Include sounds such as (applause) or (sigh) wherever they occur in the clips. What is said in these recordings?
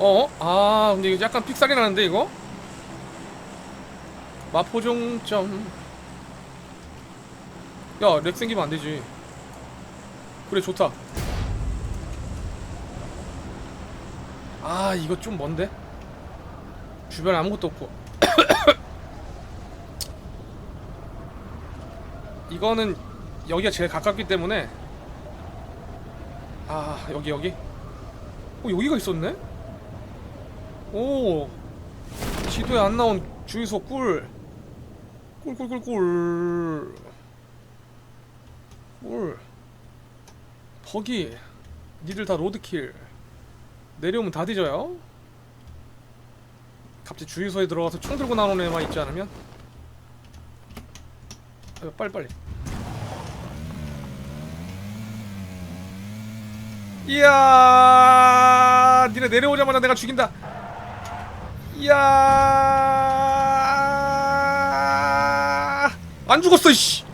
어? 아 근데 이거 약간 픽살이 나는데 이거? 마포종점 야렉 생기면 안되지 그래 좋다 아 이거 좀 먼데? 주변에 아무것도 없고 (coughs) 이거는 여기가 제일 가깝기 때문에 아 여기 여기 어 여기가 있었네? 오. 지도에 안 나온 주유소 꿀. 꿀꿀꿀꿀. 꿀. 버기. 니들 다 로드킬. 내려오면 다 뒤져요. 갑자기 주유소에 들어가서 총 들고 나오는 애만 있지 않으면? 빨리빨리. 이야! 니네 내려오자마자 내가 죽인다 이야. 안 죽었어 씨.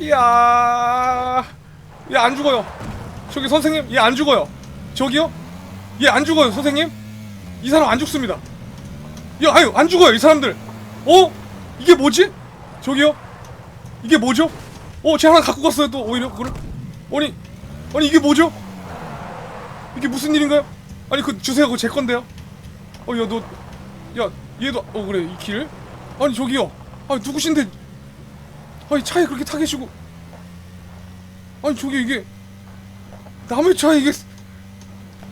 이야. 얘 안 죽어요. 저기 선생님 얘 안 죽어요. 저기요? 얘 안 죽어요 선생님? 이 사람 안 죽습니다. 야 아유 안 죽어요 이 사람들. 어? 이게 뭐지? 저기요? 이게 뭐죠? 어쟤 하나 갖고 갔어요 또. 오히려 그걸. 아니 아니 이게 뭐죠? 이게 무슨 일인가요? 아니 그 주세요. 그거 제 건데요 어 야 너 야 얘도 어 그래 이 길? 아니 저기요. 아니 누구신데? 아니 차에 그렇게 타 계시고. 아니 저기 이게 남의 차에 이게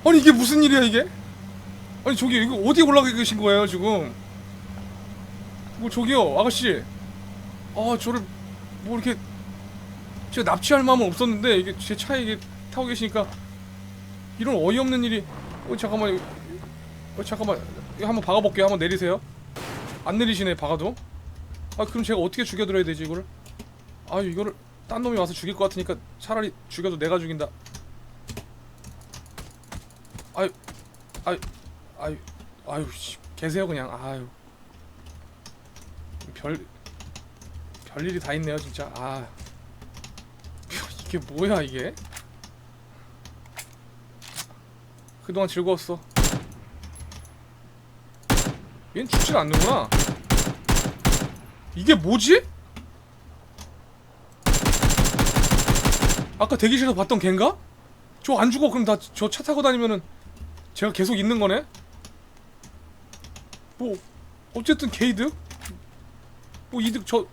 아니 이게 무슨 일이야 이게? 아니 저기 이거 어디 올라가 계신 거예요 지금? 뭐 저기요 아가씨. 아 저를 뭐 이렇게 제가 납치할 마음은 없었는데 이게 제 차에 이게 타고 계시니까 이런 어이없는 일이. 어 잠깐만 어 잠깐만. 이거 한번 박아볼게요. 한번 내리세요. 안 내리시네 박아도. 아 그럼 제가 어떻게 죽여드려야 되지 이거를? 아 이거를 딴 놈이 와서 죽일 것 같으니까 차라리 죽여도 내가 죽인다. 아유 아유 아유 아유 씨, 계세요 그냥. 아유. 별 별일이 다 있네요 진짜. 아. (laughs) 이게 뭐야 이게? 그동안 즐거웠어 얘는 죽질 않는구나 이게 뭐지? 아까 대기실에서 봤던 걘가? 저 안 죽어 그럼 다저차 타고 다니면은 제가 계속 있는 거네? 뭐 어쨌든 개이득? 뭐 이득 저